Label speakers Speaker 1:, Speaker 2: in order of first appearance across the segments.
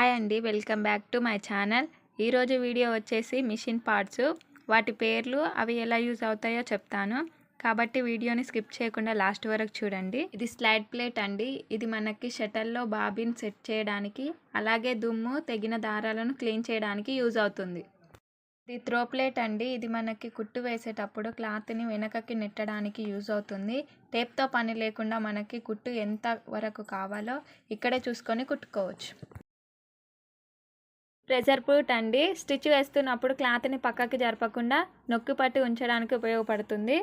Speaker 1: Hi అండి welcome back to my channel. ఈరోజు video వచ్చేసి మిషన్ పార్ట్స్. వాటి పేర్లు అవి ఎలా యూజ్ అవుతాయో చెప్తాను. కాబట్టి వీడియోని స్కిప్ చేయకుండా లాస్ట్ వరకు చూడండి. ఇది స్లైడ్ ప్లేట్ అండి. ఇది మనకి షటల్లో బాబిన్ సెట్ చేయడానికి అలాగే దుమ్ము తెగిన దారాలను క్లీన్ చేయడానికి యూజ్ అవుతుంది. ఇది త్రో ప్లేట్ అండి. ఇది మనకి కుట్టు వేసేటప్పుడు క్లాత్ని వెనకకి నెట్టడానికి యూజ్ అవుతుంది. టేప్తో పని లేకుండా మనకి కుట్టు ఎంత వరకు కావాలో ఇక్కడే చూసుకొని కుట్టుకోవచ్చు. ప్రెజర్ ప్రూట్ అండి. స్టిచ్ వేస్తున్నప్పుడు క్లాత్ని పక్కకి జరపకుండా నొక్కి పట్టి ఉంచడానికి ఉపయోగపడుతుంది.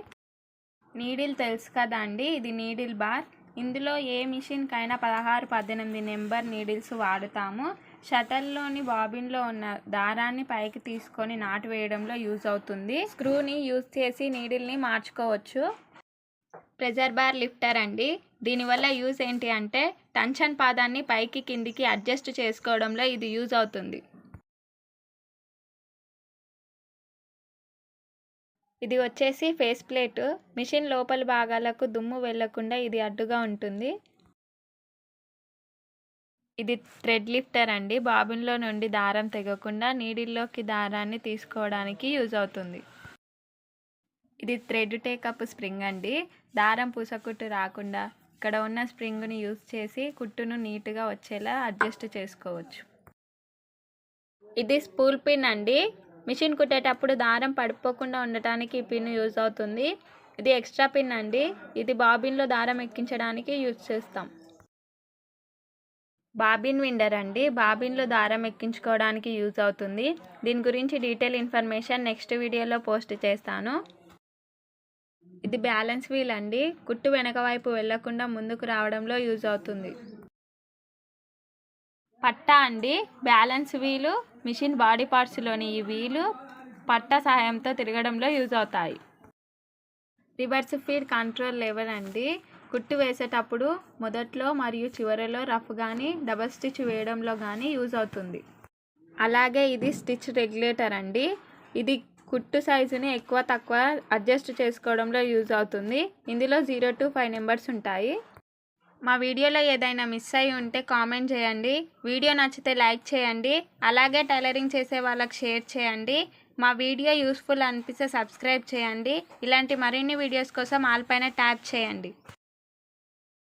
Speaker 1: నీడిల్ తెలుసు కదా అండి ఇది నీడిల్ బార్. ఇందులో ఏ మిషన్కైనా పదహారు పద్దెనిమిది నెంబర్ నీడిల్స్ వాడుతాము. షటల్లోని బాబిన్లో ఉన్న దారాన్ని పైకి తీసుకొని నాటు వేయడంలో యూజ్ అవుతుంది. స్క్రూని యూజ్ చేసి నీడిల్ని మార్చుకోవచ్చు. ప్రెజర్ బార్ లిఫ్టర్ అండి. దీనివల్ల యూజ్ ఏంటి అంటే టెన్షన్ పాదాన్ని పైకి కిందికి అడ్జస్ట్ చేసుకోవడంలో ఇది యూజ్ అవుతుంది. ఇది వచ్చేసి ఫేస్ ప్లేట్. మిషన్ లోపల భాగాలకు దుమ్ము వెళ్ళకుండా ఇది అడ్డుగా ఉంటుంది. ఇది థ్రెడ్ లిఫ్టర్ అండి. బాబిన్లో నుండి దారం తెగకుండా నీడిల్లోకి దారాన్ని తీసుకోవడానికి యూజ్ అవుతుంది. ఇది థ్రెడ్ టేకప్ స్ప్రింగ్ అండి. దారం పూసకుట్టు రాకుండా ఇక్కడ ఉన్న స్ప్రింగ్ని యూజ్ చేసి కుట్టును నీట్గా వచ్చేలా అడ్జస్ట్ చేసుకోవచ్చు. ఇది స్పూల్ పిన్ అండి. మిషన్ కుట్టేటప్పుడు దారం పడిపోకుండా ఉండటానికి ఈ పిన్ యూజ్ అవుతుంది. ఇది ఎక్స్ట్రా పిన్ అండి. ఇది బాబిన్లో దారం ఎక్కించడానికి యూజ్ చేస్తాం. బాబిన్ విండర్ అండి. బాబిన్లో దారం ఎక్కించుకోవడానికి యూజ్ అవుతుంది. దీని గురించి డీటెయిల్ ఇన్ఫర్మేషన్ నెక్స్ట్ వీడియోలో పోస్ట్ చేస్తాను. ఇది బ్యాలెన్స్ వీల్ అండి. కుట్టు వెనక వైపు వెళ్ళకుండా ముందుకు రావడంలో యూజ్ అవుతుంది. పట్టా అండి. బ్యాలెన్స్ వీలు మిషన్ బాడీ పార్ట్స్లోని ఈ వీలు పట్టా సహాయంతో తిరగడంలో యూజ్ అవుతాయి. రివర్స్ ఫీడ్ కంట్రోల్ లెవెల్ అండి. కుట్టు వేసేటప్పుడు మొదట్లో మరియు చివరిలో రఫ్ కానీ డబల్ స్టిచ్ వేయడంలో కానీ యూజ్ అవుతుంది. అలాగే ఇది స్టిచ్ రెగ్యులేటర్ అండి. ఇది కుట్టు సైజుని ఎక్కువ తక్కువ అడ్జస్ట్ చేసుకోవడంలో యూజ్ అవుతుంది. ఇందులో జీరో టు ఫైవ్ నెంబర్స్ ఉంటాయి. మా వీడియోలో ఏదైనా మిస్ అయి ఉంటే కామెంట్ చేయండి. వీడియో నచ్చితే లైక్ చేయండి. అలాగే టైలరింగ్ చేసే వాళ్ళకి షేర్ చేయండి. మా వీడియో యూస్ఫుల్ అనిపిస్తే సబ్స్క్రైబ్ చేయండి. ఇలాంటి మరిన్ని వీడియోస్ కోసం ఆల్ పైన ట్యాప్ చేయండి.